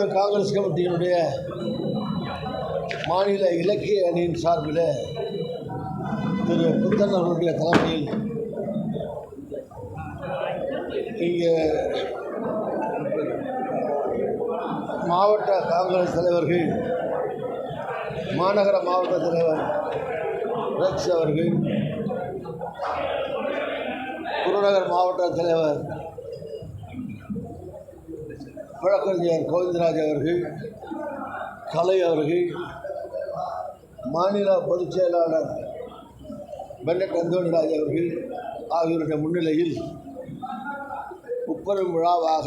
தமிழ்நாடு காங்கிரஸ் கமிட்டியினுடைய மாநில இலக்கிய அணியின் சார்பில் திரு புத்தன் அவர்களுடைய தலைமையில் இங்கே மாவட்ட காங்கிரஸ் தலைவர்கள் மாநகர மாவட்ட தலைவர் ரெக்ஸ் அவர்கள் புறநகர் மாவட்ட தலைவர் வழக்கறிஞர் கோவிந்தராஜ் அவர்கள் கலை அவர்கள் மாநில பொதுச் செயலாளர் பென்னட் அவர்கள் ஆகியோருடைய முன்னிலையில் முப்பெரும் விழாவாக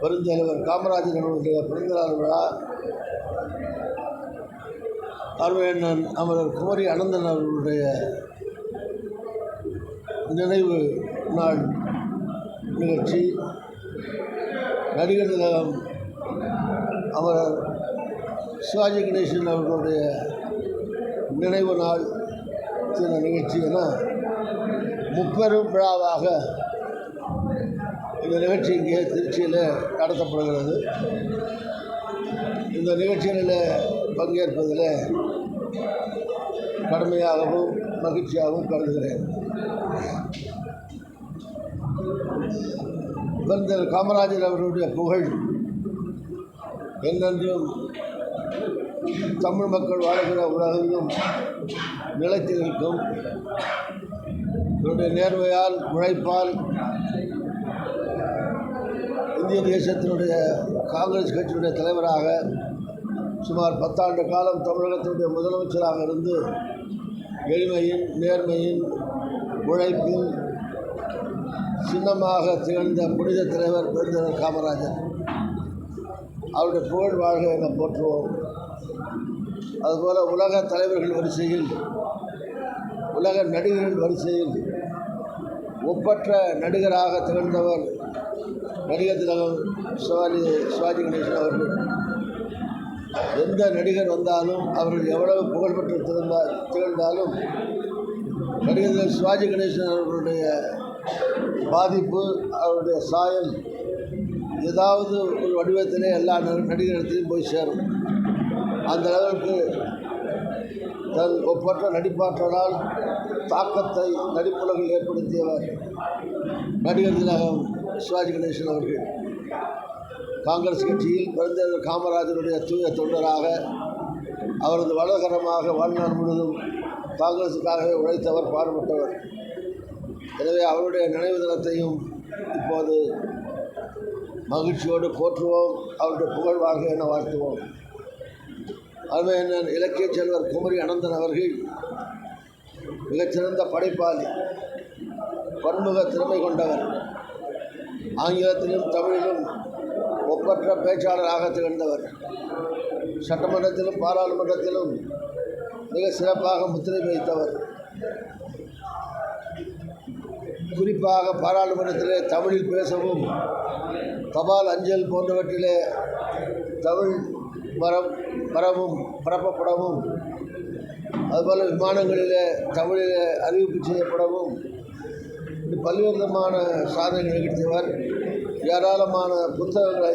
பெருந்தலைவர் காமராஜர் அவர்களுடைய பிறந்தநாள் விழா அருமையண்ணன் அமரர் குமரி அனந்தன் அவர்களுடைய நினைவு நாள் நிகழ்ச்சி நடிகர் அவர் சிவாஜி கணேசன் அவர்களுடைய நினைவு நாள் தின நிகழ்ச்சி என முப்பெரும் விழாவாக இந்த நிகழ்ச்சி இங்கே திருச்சியில் நடத்தப்படுகிறது. இந்த நிகழ்ச்சிகளில் பங்கேற்பதில் கடுமையாகவும் மகிழ்ச்சியாகவும் கருதுகிறேன். பெருந்தர் காமராஜர் அவர்களுடைய புகழ். என்றென்றும் தமிழ் மக்கள் வாழ்கிற உலகெங்கும் நிலைத்து நிற்கும். இவருடைய நேர்மையால் உழைப்பால் இந்திய தேசத்தினுடைய காங்கிரஸ் கட்சியுடைய தலைவராக சுமார் பத்தாண்டு காலம் தமிழகத்தினுடைய முதலமைச்சராக இருந்து எளிமையின் நேர்மையின் உழைப்பின் சின்னமாக திகழ்ந்த புனித தலைவர் பெருந்தவர் காமராஜர். அவருடைய புகழ் வாழ்க என போற்றுவோம். அதுபோல் உலக தலைவர்கள் வரிசையில் உலக நடிகர்கள் வரிசையில் ஒப்பற்ற நடிகராக திகழ்ந்தவர் நடிகர் திலகம் சிவாஜி சிவாஜி கணேசன் அவர்கள். எந்த நடிகர் வந்தாலும் அவர்கள் எவ்வளவு புகழ்பெற்று திறந்தா திகழ்ந்தாலும் நடிகர் சிவாஜி கணேசன் அவர்களுடைய பாதிப்பு அவருடைய சாயம் ஏதாவது ஒரு வடிவத்திலே எல்லா ந- போய் சேரும். அந்த அளவுக்கு தன் ஒப்பற்ற நடிப்பாற்றலால் தாக்கத்தை நடிப்புலகில் ஏற்படுத்தியவர் நடிகர் திலகம் சிவாஜி கணேசன் அவர்கள். காங்கிரஸ் கட்சியில் பெருந்தலைவர் காமராஜருடைய தூய தொண்டராக அவரது வலகரமாக வாழ்நாள் முழுவதும் காங்கிரஸுக்காகவே உழைத்தவர் பாடுபட்டவர். எனவே அவருடைய நினைவு தினத்தையும் இப்போது மகிழ்ச்சியோடு போற்றுவோம். அவருடைய புகழ் வாழ்க என வாழ்த்துவோம். அருமையண்ணன் இலக்கிய செல்வர் குமரி அனந்தன் அவர்கள் மிகச்சிறந்த படைப்பாளி பன்முக திறமை கொண்டவர் ஆங்கிலத்திலும் தமிழிலும் ஒப்பற்ற பேச்சாளராக திகழ்ந்தவர் சட்டமன்றத்திலும் பாராளுமன்றத்திலும் மிக சிறப்பாக முத்திரை வைத்தவர் குறிப்பாக பாராளுமன்றத்தில் தமிழில் பேசவும் தபால் அஞ்சல் போன்றவற்றிலே தமிழ் மரம் பரவும் பரப்பப்படவும் அதுபோல் விமானங்களிலே தமிழிலே அறிவிப்பு செய்யப்படவும் இப்படி பல்வேறு விதமான சாதனைகள் நிகழ்த்தியவர் ஏராளமான புத்தகங்களை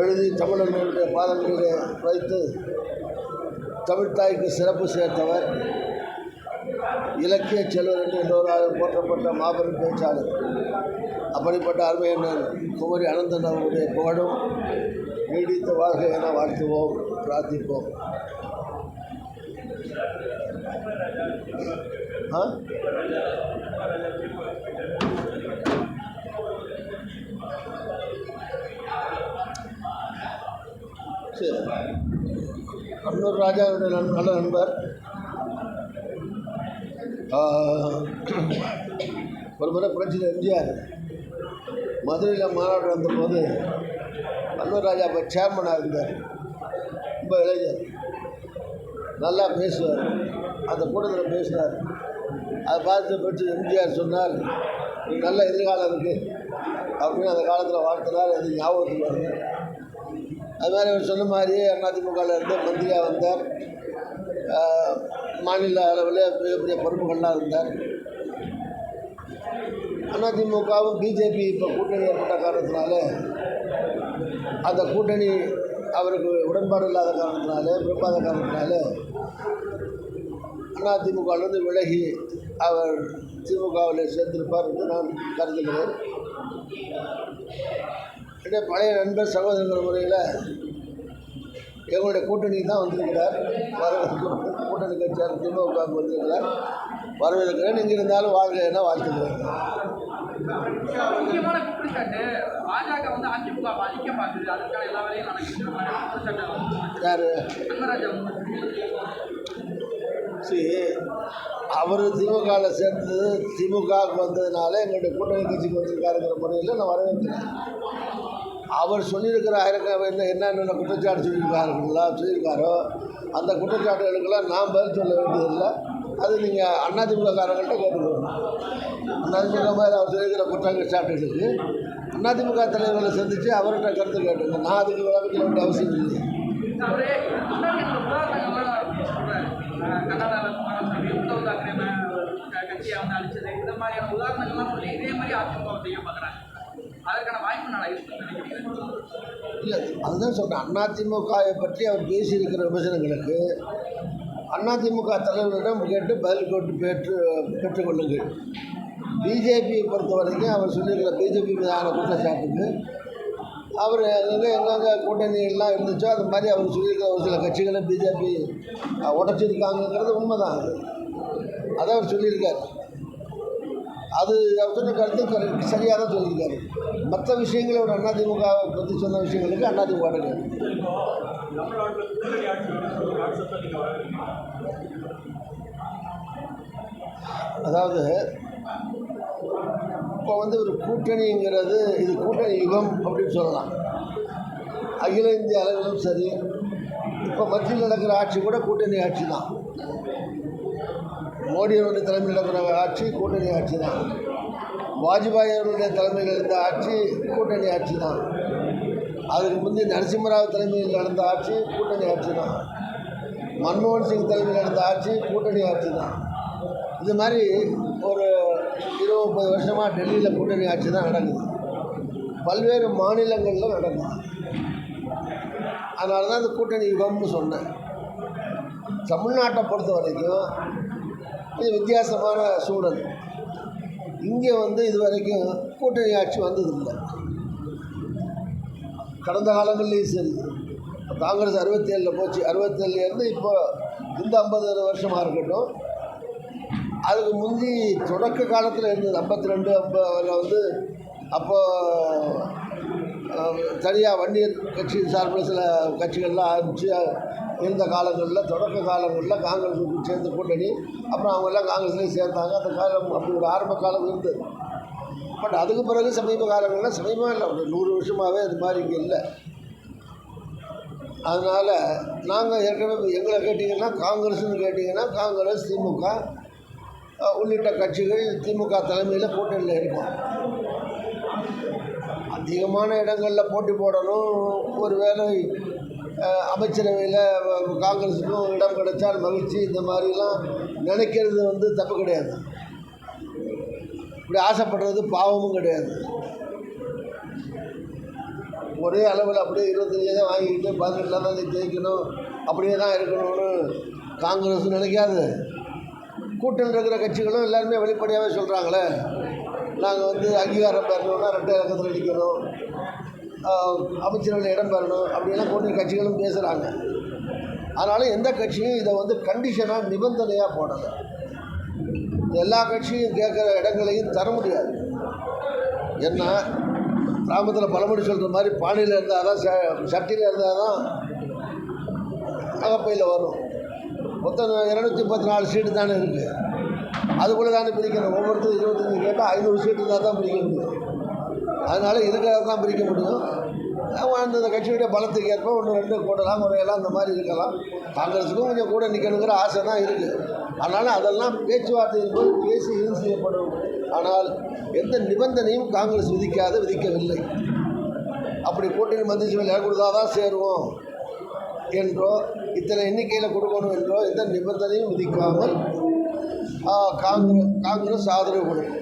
எழுதி தமிழர்களுடைய பாதங்களிலே வைத்து தமிழ்தாய்க்கு சிறப்பு சேர்த்தவர். இலக்கிய செல்வர் என்று இன்னொரு போற்றப்பட்ட மாபெரும் பேச்சாளர். அப்படிப்பட்ட அருமையினர் குமரி அனந்தன் அவருடைய புகழும் நீடித்த வாழ்க்கை என வாழ்த்துவோம் பிரார்த்திப்போம். ஆ? சரி. அன்னூர் ராஜாவுடைய நல்ல நண்பர். ஒரு முறை புரட்சியில் எம்ஜிஆர் மதுரையில் மாநாடு வந்தபோது அன்னூர் ராஜா இப்போ சேர்மனாக இருந்தார். ரொம்ப இளைஞர். நல்லா பேசுவார். அந்த கூட்டத்தில் பேசினார். அதை பார்த்து பற்றி எம்ஜிஆர் சொன்னார் நல்ல எதிர்காலம் இருக்குது அப்படின்னு அந்த காலத்தில் வாழ்த்தினார் அது ஞாபகத்துக்கு வருது. அது மாதிரி அவர் சொன்ன மாதிரியே அதிமுகவில் இருந்து மந்திரியாக வந்தார். மாநில அளவில் மிகப்பெரிய பொறுப்புகள்லாம் இருந்தார். அதிமுகவும் பிஜேபி இப்போ கூட்டணி ஏற்பட்ட காரணத்தினால அந்த கூட்டணி அவருக்கு உடன்பாடு இல்லாத காரணத்தினால விரும்பாத காரணத்தினால அதிமுகவிலிருந்து விலகி அவர் திமுகவில் சேர்ந்திருப்பார் என்று நான் கருதுகிறேன். பழைய நண்பர் சகோதரர்கள் முறையில் எங்களுடைய கூட்டணி தான் வந்திருக்கிறார். வரவேற்கிறேன் கூட்டணி கட்சியார் திமுகவுக்கு வந்திருக்கிறார் வரவேற்கிறேன். இங்கே இருந்தாலும் வாழ்க என வாழ்த்துக்கிறேன் முக்கியமான குற்றச்சாட்டு பாஜக வந்து அதிமுக அழிக்க பார்க்குது. அதுக்கான எல்லா வேலையும் நடக்குது. மாதிரி குற்றச்சாட்டு யார்? சரி அவர் திமுகவில் சேர்ந்தது திமுகவுக்கு வந்ததுனால எங்களுடைய கூட்டணி கட்சிக்கு வந்திருக்காருங்கிற முறையில் நான் வரவேற்கிறேன். அவர் சொல்லியிருக்கிற ஆயிரக்கணக்கான என்னென்ன குற்றச்சாட்டு சொல்லியிருக்காருங்களா சொல்லியிருக்காரோ? அந்த குற்றச்சாட்டுகளுக்கெல்லாம் நான் பதில் சொல்ல வேண்டியதில்லை. அது நீங்கள் அதிமுககாரங்கள்ட்ட கேட்டுக்கணும் அதிமுக மாதிரி அவர் சொல்லியிருக்கிற குற்றச்சாட்டுகளுக்கு அதிமுக தலைவர்களை சந்தித்து அவர்கிட்ட கருத்து கேட்டுங்க. நான் அதுக்கு விளக்க வேண்டிய அவசியம் இல்லை. உதாரணங்கள்லாம் கட்சியை வந்து அழிச்சது. இந்த மாதிரியான உதாரணங்கள்லாம் சொல்லி இதே மாதிரி அதிமுக செய்ய பார்க்குறாங்க. அதற்கான வாய்ப்பு நான் இல்லை அதுதான் சொல்கிறேன் அதிமுகவை பற்றி அவர் பேசியிருக்கிற விமர்சனங்களுக்கு அதிமுக தலைவரிடம் கேட்டு பதில் கொண்டு பெற்று பெற்றுக்கொள்ளுங்கள். பிஜேபியை பொறுத்த வரைக்கும் அவர் சொல்லியிருக்கிற பிஜேபி மீதான குற்றச்சாட்டுக்கு அவர் எங்கெங்கே எங்கெங்கே கூட்டணி எல்லாம் இருந்துச்சோ அது மாதிரி அவர் சொல்லியிருக்கிற ஒரு சில கட்சிகளை பிஜேபி உடச்சிருக்காங்கிறது உண்மைதான் அது. அதை அவர் சொல்லியிருக்கார். அது அவர் சொன்ன கருத்து சரியாக தான் சொல்லியிருக்காரு. மற்ற விஷயங்களை ஒரு அதிமுக பற்றி சொன்ன விஷயங்களுக்கு அதிமுக கேட்டு அதாவது இப்போ வந்து ஒரு கூட்டணிங்கிறது இது கூட்டணி யுகம் அப்படின்னு சொல்லலாம். அகில இந்திய அளவிலும் சரி இப்போ மத்தியில் நடக்கிற ஆட்சி கூட கூட்டணி ஆட்சி தான். மோடி அவருடைய தலைமையில் நடக்கிற ஆட்சி கூட்டணி ஆட்சி தான். வாஜ்பாய் அவருடைய தலைமையில் இருந்த ஆட்சி கூட்டணி ஆட்சி தான். அதுக்கு முந்தைய நரசிம்மராவ் தலைமையில் நடந்த ஆட்சி கூட்டணி ஆட்சி தான். மன்மோகன் சிங் தலைமையில் நடந்த ஆட்சி கூட்டணி ஆட்சி தான். இது மாதிரி ஒரு இருபது முப்பது வருஷமாக டெல்லியில் கூட்டணி ஆட்சி தான் நடக்குது. பல்வேறு மாநிலங்களில் நடக்குது. அதனால தான் இந்த கூட்டணி யுகம்னு சொன்னேன். தமிழ்நாட்டை பொறுத்த வரைக்கும் இது வித்தியாசமான சூழல். இங்கே வந்து இது வரைக்கும் கூட்டணி ஆட்சி வந்ததில்லை. கடந்த காலங்கள்லேயும் சரி. காங்கிரஸ் அறுபத்தேழில் போச்சு. அறுபத்தேழுலேருந்து இப்போ இந்த ஐம்பது வருஷமாக இருக்கட்டும். அதுக்கு முந்தி தொடக்க காலத்தில் இருந்தது ஐம்பத்தி ரெண்டு ஐம்பதில் வந்து அப்போது தனியாக வன்னியர் கட்சி சார்பில் சில கட்சிகள்லாம் ஆரம்பித்து இருந்த காலங்களில் தொடக்க காலங்களில் காங்கிரஸுக்கு சேர்ந்த கூட்டணி அப்புறம் அவங்கெல்லாம் காங்கிரஸ்லேயும் சேர்ந்தாங்க. அந்த காலம் அப்படி ஒரு ஆரம்ப காலம் இருந்தது பட் அதுக்கு பிறகு சமீப காலங்களில் சமீபம் இல்லை. ஒரு நூறு வருஷமாகவே அது மாதிரி இங்கே இல்லை. அதனால் நாங்கள் ஏற்கனவே எங்களை கேட்டிங்கன்னா காங்கிரஸ்னு கேட்டிங்கன்னா காங்கிரஸ் திமுக உள்ளிட்ட கட்சிகள் திமுக தலைமையில் கூட்டணியில் இருக்கும். அதிகமான இடங்களில் போட்டி போடணும். ஒரு வேளை அமைச்சரவையில் காங்கிரஸுக்கும் இடம் கிடைச்சால் மகிழ்ச்சி இந்த மாதிரிலாம் நினைக்கிறது வந்து தப்பு கிடையாது. இப்படி ஆசைப்படுறது பாவமும் கிடையாது. ஒரே அளவில் அப்படியே இருபத்தஞ்சு தான் வாங்கிக்கிட்டு பதினெட்டில் தான் நீ ஜெயிக்கணும் அப்படியே தான் இருக்கணும்னு காங்கிரஸ் நினைக்காது. கூட்டணி இருக்கிற கட்சிகளும் எல்லாருமே வெளிப்படையாகவே சொல்கிறாங்களே நாங்கள் வந்து அங்கீகாரம் பெறணும்னா ரெட்டை இலக்கத்தில் நிற்கணும் அமைச்சர்கள் இடம் பெறணும் அப்படின்லாம் கூட்டணி கட்சிகளும் பேசுகிறாங்க அதனால் எந்த கட்சியும் இதை வந்து கண்டிஷனாக நிபந்தனையாக போடலை. எல்லா கட்சியும் கேட்குற இடங்களையும் தர முடியாது. ஏன்னா கிராமத்தில் பழமொழி சொல்கிற மாதிரி பானையில் இருந்தால் தான் ச சட்டியில் இருந்தால் தான் அகப்பையில் வரும். மொத்தம் இரநூத்தி முப்பத்தி நாலு சீட்டு தானே இருக்குது அதுக்குள்ளே தானே பிரிக்கணும். ஒவ்வொருத்தரும் இருபத்தஞ்சி கேட்டால் ஐநூறு சீட்டு இருந்தால் தான் பிரிக்க முடியும். அதனால் இருக்கிறத தான் பிரிக்க முடியும்? அவங்க அந்தந்த கட்சியுடைய பலத்துக்கு ஏற்ப ஒன்று ரெண்டு கூடலாம் குறையலாம் அந்த மாதிரி இருக்கலாம். காங்கிரஸுக்கும் கொஞ்சம் கூட நிற்கணுங்கிற ஆசை தான் இருக்குது அதனால் அதெல்லாம் பேச்சுவார்த்தையின் போது பேசி இது செய்யப்படும். ஆனால் எந்த நிபந்தனையும் காங்கிரஸ் விதிக்காத விதிக்கவில்லை. அப்படி கூட்டணி மந்திரிச்சு விளையாட கொடுத்தா தான் சேருவோம். என்றோ இத்தனை எண்ணிக்கையில் கொடுக்கணும் என்றோ எந்த நிபந்தனையும் விதிக்காமல் காங்கிரஸ் காங்கிரஸ் ஆதரவு கொடுக்கும்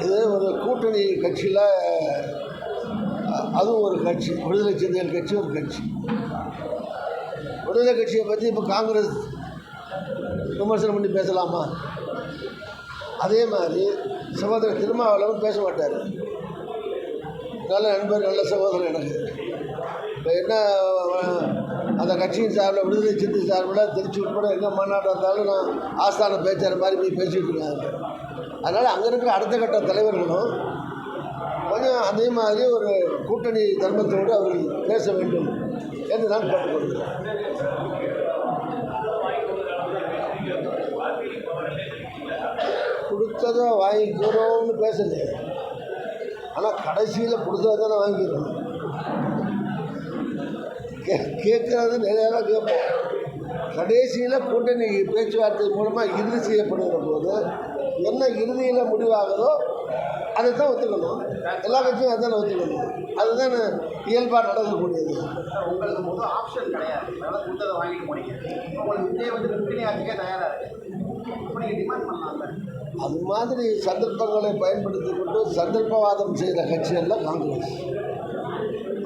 இது ஒரு கூட்டணி கட்சியில் அதுவும் ஒரு கட்சி விடுதலை சிந்தைகள் கட்சி ஒரு கட்சி. விடுதலை கட்சியை பற்றி இப்போ காங்கிரஸ் விமர்சனம் பண்ணி பேசலாமா? அதே மாதிரி சகோதரர் திருமாவளவன் பேச மாட்டார். நல்ல நண்பர் நல்ல சகோதரர் எனக்கு. இப்போ என்ன அந்த கட்சியின் சார்பில் விடுதலை சிந்தி சார்பில் திருச்சி உட்பட எங்கே மாநாடு வந்தாலும் நான் ஆஸ்தான பேச்சாளர் மாதிரி போய் பேசிகிட்டு இருக்காங்க அதனால் அங்கே இருக்கிற அடுத்த கட்ட தலைவர்களும் கொஞ்சம் அதே மாதிரி ஒரு கூட்டணி தர்மத்தோடு அவர்கள் பேச வேண்டும் என்று நான் கேட்டுக்கொள்கிறேன். கொடுத்ததை வாங்கிக்கிறோம்னு பேசலையே ஆனால் கடைசியில் கொடுத்தா தானே வாங்கிக்கிறோம். கே கேட்குறது நிறையா கேட்போம். கடைசியில் கூட்டணி பேச்சுவார்த்தை மூலமாக இறுதி செய்யப்படுகிற போது என்ன இறுதியில் முடிவாகுதோ அதை தான் ஒத்துக்கணும். எல்லா கட்சியும் அதுதானே ஒத்துக்கணும். அதுதான் இயல்பாக நடக்கக்கூடியது. உங்களுக்கு முதல் ஆப்ஷன் கிடையாது. அதனால் கொடுத்ததை வாங்கிட்டு போனீங்க உங்களுக்கு விஜய் வந்து கூட்டணி தயாராக இருக்கு இப்போ நீங்கள் டிமாண்ட் பண்ணலாம்ல. அது மாதிரி சந்தர்ப்பங்களை பயன்படுத்தி கொண்டு சந்தர்ப்பவாதம் செய்கிற கட்சியெல்லாம் காங்கிரஸ்.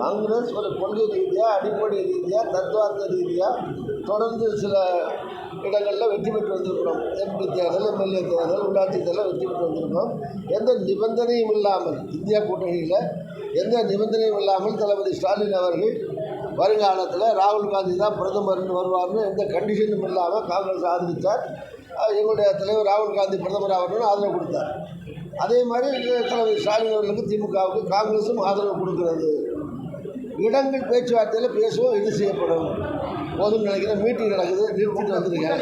காங்கிரஸ் ஒரு கொள்கை ரீதியாக அடிப்படை ரீதியாக தத்துவார்த்த ரீதியாக தொடர்ந்து சில இடங்களில் வெற்றி பெற்று வந்திருக்கிறோம். எம்பி தேர்தல் எம்எல்ஏ தேர்தல் உள்ளாட்சி தேர்தல் வெற்றி பெற்று வந்திருக்கிறோம். எந்த நிபந்தனையும் இல்லாமல் இந்தியா கூட்டணியில் எந்த நிபந்தனையும் இல்லாமல் தளபதி ஸ்டாலின் அவர்கள் வருங்காலத்தில் ராகுல் காந்தி தான் பிரதமர்னு வருவார்னு எந்த கண்டிஷனும் இல்லாமல் காங்கிரஸ் ஆதரித்தார் எங்களுடைய தலைவர் ராகுல் காந்தி பிரதமர் ஆகணும்னு ஆதரவு கொடுத்தார். அதே மாதிரி தலைவர் ஸ்டாலின் அவர்களுக்கு திமுகவுக்கு காங்கிரஸும் ஆதரவு கொடுக்கிறது. இடங்கள் பேச்சுவார்த்தையில் பேசுவோம் இது செய்யப்படும். போதும் நினைக்கிறேன். மீட்டிங் நடக்குது. நிறுத்திட்டு வந்துருக்கேன்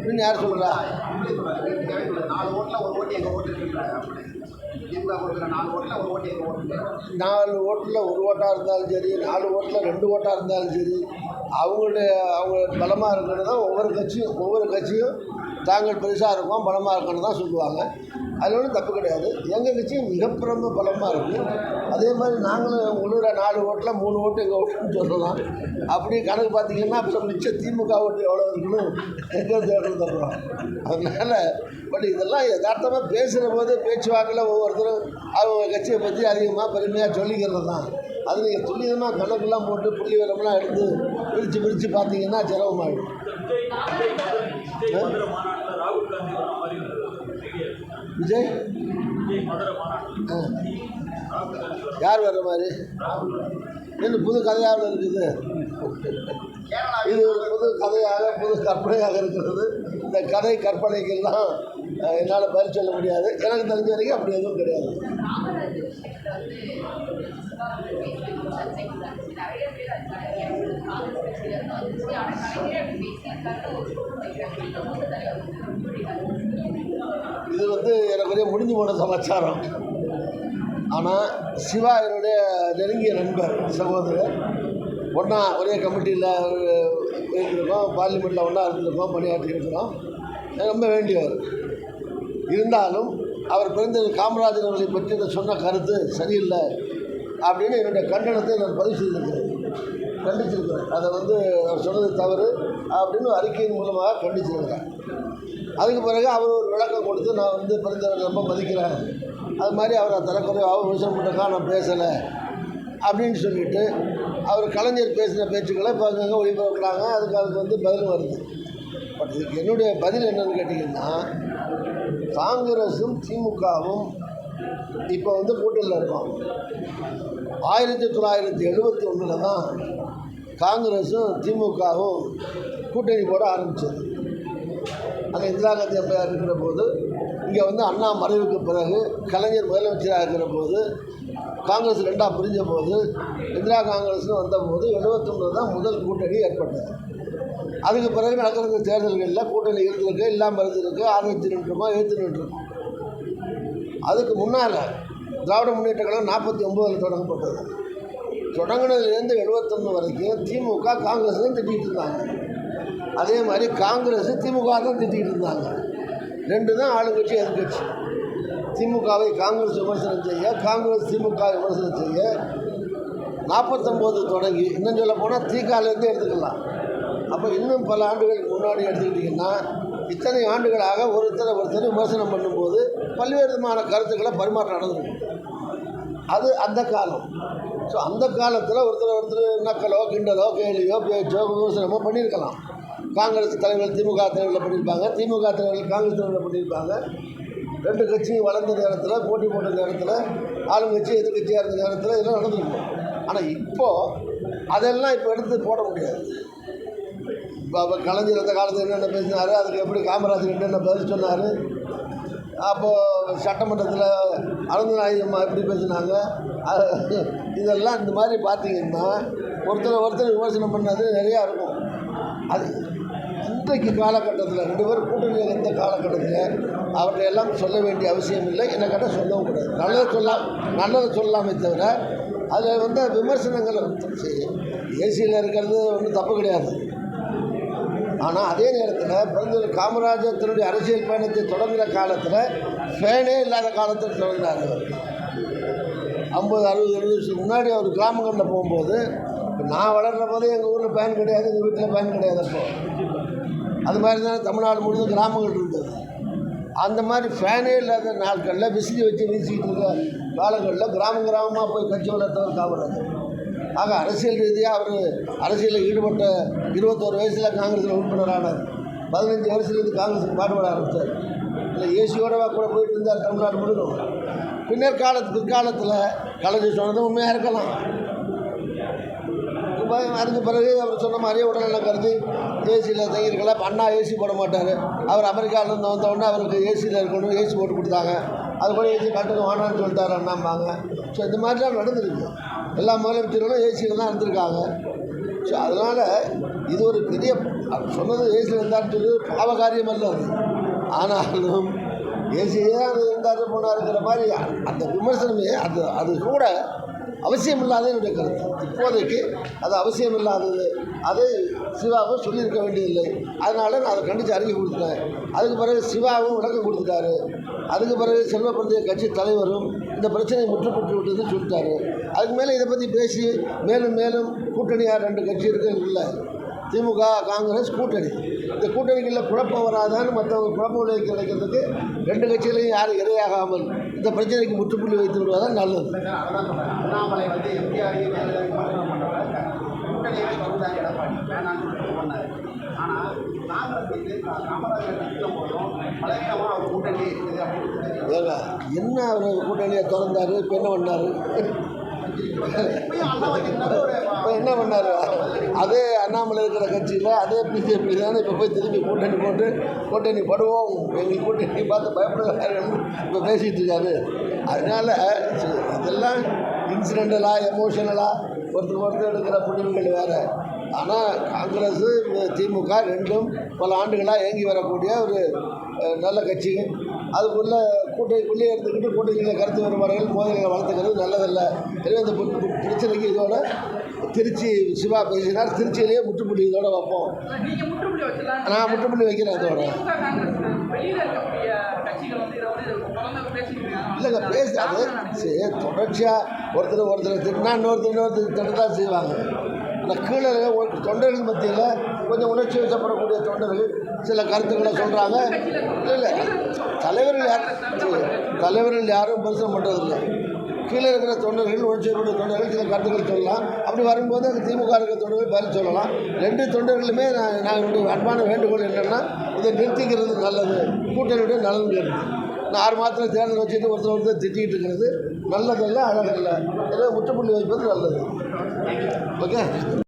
இன்னும் யார் சொல்கிறா நாலு நாலு ஓட்டில் ஒரு நாலு ஓட்டில் ஒரு ஓட்டாக இருந்தாலும் சரி நாலு ஓட்டில் ரெண்டு ஓட்டாக இருந்தாலும் சரி அவங்களுடைய அவங்க பலமாக இருக்கிறது தான் ஒவ்வொரு கட்சியும் ஒவ்வொரு கட்சியும் தாங்கள் பெருசாக இருக்கோம் பலமாக இருக்கணும் தான் சொல்லுவாங்க. அதில் ஒன்றும் தப்பு கிடையாது. எங்கள் கட்சியும் மிகப்பிரம பலமாக இருக்குது அதே மாதிரி நாங்களும் உள்ளூர நாலு ஓட்டில் மூணு ஓட்டு எங்கள் ஓட்டுன்னு சொல்லலாம். அப்படி கணக்கு பார்த்தீங்கன்னா அப்புறம் மிச்சம் திமுக ஓட்டு எவ்வளோ இருக்குன்னு எங்கள் தேர்தல் தர்றோம் அதனால் பட் இதெல்லாம் யதார்த்தமாக பேசுகிற போது பேச்சுவாக்கில் ஒவ்வொருத்தரும் அவங்க கட்சியை பற்றி அதிகமாக பெருமையாக சொல்லிக்கிறது தான் அது நீங்கள் துல்லியமாக கணக்கெல்லாம் போட்டு புள்ளி விவரம்லாம் எடுத்து பிரித்து பிரித்து பார்த்தீங்கன்னா சிரமமாயிடும். விஜய்? யார் வர்ற மாதிரி? என்ன புது கதையாக இருக்குது. இது ஒரு புது கதையாக புது கற்பனையாக இருக்கிறது. இந்த கதை கற்பனைக்கெல்லாம் தான் என்னால் பதில் சொல்ல முடியாது. எனக்கு தெரிஞ்ச வரைக்கும் அப்படி எதுவும் கிடையாது. இது வந்து எனக்கு ஒரே முடிஞ்சு போன சமாச்சாரம். ஆனால் சிவா என்னுடைய நெருங்கிய நண்பர் சகோதரர் ஒன்றா ஒரே கமிட்டியில் இருந்திருக்கோம் பார்லிமெண்ட்டில் ஒன்றா இருந்திருக்கோம் பணியாற்றி இருக்கிறோம் ரொம்ப வேண்டியவர். இருந்தாலும் அவர் பிறந்த காமராஜர் அவர்களை பற்றி நான் சொன்ன கருத்து சரியில்லை அப்படின்னு என்னுடைய கண்டனத்தை நான் பதிவு செய்திருக்கிறேன் கண்டிச்சிருக்கிறேன் அதை வந்து அவர் சொன்னது தவறு அப்படின்னு அறிக்கையின் மூலமாக கண்டிச்சிருக்கிறேன் அதுக்கு பிறகு அவர் ஒரு விளக்கம் கொடுத்து நான் வந்து பிறந்தவர் ரொம்ப மதிக்கிறேன். அது மாதிரி அவரை தரக்குறைவாக விமர்சனம் பண்ணுறக்கா நான் பேசலை அப்படின்னு சொல்லிட்டு அவர் கலைஞர் பேசின பேச்சுக்களை இப்போ அங்கங்கே ஒளிபரப்புறாங்க. அதுக்கு அதுக்கு வந்து பதில் வருது. பட் இதுக்கு என்னுடைய பதில் என்னன்னு கேட்டிங்கன்னா காங்கிரஸும் திமுகவும் இப்போ வந்து கூட்டணியில் இருக்கோம் ஆயிரத்தி தொள்ளாயிரத்தி எழுபத்தி ஒன்றில் தான் காங்கிரஸும் திமுகவும் கூட்டணி போட ஆரம்பித்தது அந்த இந்திரா காந்தி அம்மையார் இருக்கிற போது இங்கே வந்து அண்ணா மறைவுக்கு பிறகு கலைஞர் முதலமைச்சராக இருக்கிற போது காங்கிரஸ் ரெண்டாக பிரிஞ்ச போது இந்திரா காங்கிரஸ்னு வந்தபோது எழுபத்தொன்று தான் முதல் கூட்டணி ஏற்பட்டது. அதுக்கு பிறகு நடக்கிற தேர்தல்களில் கூட்டணி இருந்திருக்கு இல்லாமல் இருந்திருக்கு ஆதரித்து நின்றுருக்கோம் எதிர்த்து நின்றுருக்கோம் அதுக்கு முன்னால் திராவிட முன்னேற்ற கழகம் நாற்பத்தி ஒம்போதில் தொடங்கப்பட்டது. தொடங்கினதுலேருந்து எழுபத்தொன்று வரைக்கும் திமுக காங்கிரஸ் தான் திட்டிகிட்டு இருந்தாங்க. அதே மாதிரி காங்கிரஸ் திமுக தான் திட்டிகிட்டு இருந்தாங்க. ரெண்டு தான் ஆளுங்கட்சி எதிர்கட்சி. திமுகவை காங்கிரஸ் விமர்சனம் செய்ய காங்கிரஸ் திமுக விமர்சனம் செய்ய நாற்பத்தொம்போது தொடங்கி இன்னும் சொல்ல போனால் தீகாலேருந்து எடுத்துக்கலாம். அப்போ இன்னும் பல ஆண்டுகளுக்கு முன்னாடி எடுத்துக்கிட்டிங்கன்னா இத்தனை ஆண்டுகளாக ஒருத்தரை ஒருத்தர் விமர்சனம் பண்ணும்போது பல்வேறு விதமான கருத்துக்களை பரிமாற்றம் நடந்திருக்கு. அது அந்த காலம். ஸோ அந்த காலத்தில் ஒருத்தர் ஒருத்தர் நக்கலோ கிண்டலோ கேலியோ பேச்சோ விமர்சனமோ பண்ணியிருக்கலாம். காங்கிரஸ் தலைவர்கள் திமுக தலைவர்கள் பண்ணியிருப்பாங்க. திமுக தலைவர்கள் காங்கிரஸ் தலைவர்கள் பண்ணியிருப்பாங்க. ரெண்டு கட்சியும் வளர்ந்த நேரத்தில் போட்டி போட்ட நேரத்தில் ஆளுங்கட்சி எதிர்கட்சியாக இருந்த நேரத்தில் இதெல்லாம் நடந்திருக்கும் ஆனால் இப்போது அதெல்லாம் இப்போ எடுத்து போட முடியாது. இப்போ அப்போ கலைஞர் அந்த காலத்தில் என்னென்ன பேசினார் அதுக்கு எப்படி காமராஜர் என்னென்ன பதில் சொன்னார்? அப்போது சட்டமன்றத்தில் அனந்தநாயகம்மா எப்படி பேசினாங்க? இதெல்லாம் இந்த மாதிரி பார்த்தீங்கன்னா ஒருத்தர் ஒருத்தர் விமர்சனம் பண்ணது நிறையா இருக்கும். அது இன்றைக்கு காலகட்டத்தில் ரெண்டு பேரும் கூட்டணியில் இருந்த காலகட்டத்தில் அவர்களை எல்லாம் சொல்ல வேண்டிய அவசியம் இல்லை. என்னை கேட்டால் சொல்லவும் கூடாது. நல்லதை சொல்லலாம் நல்லதை சொல்லலாமே தவிர அதில் வந்து விமர்சனங்கள் ஏசியில் இருக்கிறது ஒன்றும் தப்பு கிடையாது. ஆனால் அதே நேரத்தில் பெருந்தர் காமராஜர் தன்னுடைய அரசியல் பயணத்தை தொடங்குகிற காலத்தில் ஃபேனே இல்லாத காலத்தில் தொடங்கினார். அவர் ஐம்பது அறுபது எழுபது வருஷத்துக்கு முன்னாடி அவர் கிராமங்களில் போகும்போது இப்போ நான் வளர்கிற போதே எங்கள் ஊரில் ஃபேன் கிடையாது எங்கள் வீட்டில் ஃபேன் கிடையாது அப்போ. அது மாதிரி தான் தமிழ்நாடு முழுவதும் கிராமங்கள் இருந்தது. அந்த மாதிரி ஃபேனே இல்லாத நாட்களில் விசிறி வச்சு வீசிக்கிட்டு இருக்க காலங்களில் கிராம கிராமமாக போய் கட்சி வளர்த்தவர் காமராஜர். ஆக அரசியல் ரீதியாக அவர் அரசியலில் ஈடுபட்ட இருபத்தோரு வயசில் காங்கிரஸில் உறுப்பினரானார் பதினஞ்சு வருஷத்துலேருந்து காங்கிரஸுக்கு பாடுபட ஆரம்பித்தார் இல்லை ஏசியோட கூட போயிட்டு இருந்தார் தமிழ்நாடு முழுவதும். பின்னர் காலத்து பிற்காலத்தில் கலைஞர் சொன்னது உண்மையாக இருக்கலாம். இப்போ அதுக்கு பிறகு அவர் சொன்ன மாதிரியே உடல்நலம் கருதி ஏசியில் தங்கியிருக்கலாம் அண்ணா ஏசி போட மாட்டார். அவர் அமெரிக்காவிலேருந்து வந்தோடனே அவருக்கு ஏசியில் இருக்கணும் ஏசி போட்டு கொடுத்தாங்க. அது கூட ஏசி கட்டுக்கு வேணாம்னு சொல்லிட்டார் அண்ணாம்பாங்க. ஸோ இந்த மாதிரிலாம் நடந்திருக்கு எல்லா முதலமைச்சர்களும் ஏசியில் தான் இருந்திருக்காங்க. ஸோ அதனால் இது ஒரு பெரிய சொன்னது ஏசியில் இருந்தான்னு சொல்லி பாவ காரியம் அல்ல அது. ஆனாலும் ஏசியே தான் இருந்தார் போனாருங்கிற மாதிரி அந்த விமர்சனமே அது அது கூட அவசியம் இல்லாத என்னுடைய கருத்து. இப்போதைக்கு அது அவசியம் இல்லாதது அது சிவாவும் சொல்லியிருக்க வேண்டியதில்லை. அதனால் நான் அதை கண்டித்து அறிக்கை கொடுத்துட்டேன். அதுக்கு பிறகு சிவாவும் விளக்கம் கொடுத்துட்டாரு. அதுக்கு பிறகு செல்வப்பிரதிய கட்சி தலைவரும் இந்த பிரச்சனை முற்றுப்பட்டு விட்டதுன்னு சொல்லிட்டாரு. அதுக்கு மேலே இதை பற்றி பேசி மேலும் மேலும் கூட்டணியாக ரெண்டு கட்சி இருக்கிறது இல்லை. திமுக காங்கிரஸ் கூட்டணி. இந்த கூட்டணிகளில் குழப்பம் வராதான்னு மற்றவங்க குழப்பம் விளைவிக்க வைக்கிறதுக்கு ரெண்டு கட்சிகளையும் யாரும் இரையாகாமல் இந்த பிரச்சனைக்கு முற்றுப்புள்ளி வைத்து விடுவதுதான் நல்லது என்ன அவர் கூட்டணியை திறந்தாரு இப்போ என்ன பண்ணார் இப்போ என்ன பண்ணார்? அதே அண்ணாமலை இருக்கிற கட்சியில் அதே பிஜேபி தானே இப்போ போய் திரும்பி கூட்டணி போட்டு கூட்டணி படுவோம். எங்களுக்கு கூட்டணி பார்த்து பயப்படுகிறார்கள் இப்போ பேசிகிட்டு இருக்காரு. அதனால் இதெல்லாம் இன்சிடெண்டலாக எமோஷனலாக ஒருத்தர் ஒருத்தர் எடுக்கிற முடிவுகள் வேறு. ஆனால் காங்கிரஸ் திமுக ரெண்டும் பல ஆண்டுகளாக இயங்கி வரக்கூடிய ஒரு நல்ல கட்சி. அதுக்குள்ளே கூட்டணிக்குள்ளே இருந்துக்கிட்டு கூட்டணியில் கருத்து வேறுபாடுகள் மோதல்களை வளர்த்துக்கிறது நல்லதல்ல. எனவே பி- பிரச்சனைக்கு இதோட திருச்சி சிவா பேசினார். திருச்சியிலேயே முற்றுப்புள்ளி இதோட வைப்போம். நான் முற்றுப்புள்ளி வைக்கிறேன் இருக்காங்க இல்லைங்க பேசாது சரி தொடர்ச்சியாக ஒருத்தர் ஒருத்தர் திட்டினா இன்னொருத்தர் இன்னொருத்தர் திட்ட தான் செய்வாங்க. அந்த கீழே இருக்க தொண்டர்கள் மத்தியில் கொஞ்சம் உணர்ச்சி வசப்படக்கூடிய தொண்டர்கள் சில கருத்துக்களை சொல்கிறாங்க இல்லை இல்லை தலைவர்கள் யார்? தலைவர்கள் யாரும் விமர்சனம் பண்ணுறதில்லை கீழே இருக்கிற தொண்டர்கள் உணர்ச்சியக்கூடிய தொண்டர்கள் சில கருத்துக்கள் சொல்லலாம். அப்படி வரும்போது அந்த திமுக இருக்கிற தொண்டர்கள் பதில் சொல்லலாம். ரெண்டு தொண்டர்களுமே நான் நான் அன்பான வேண்டுகோள் என்னென்னா இதை நிறுத்திக்கிறது நல்லது. கூட்டணியுடைய நலன் கருது நான் ஆறு மாதத்தில் தேர்தல் வச்சுட்டு ஒருத்தர் ஒருத்தர் திட்டிகிட்டு இருக்கிறது நல்லதல்ல அழகல்ல. ஏதோ முற்றுப்புள்ளி வைப்பது நல்லது. ஓகே?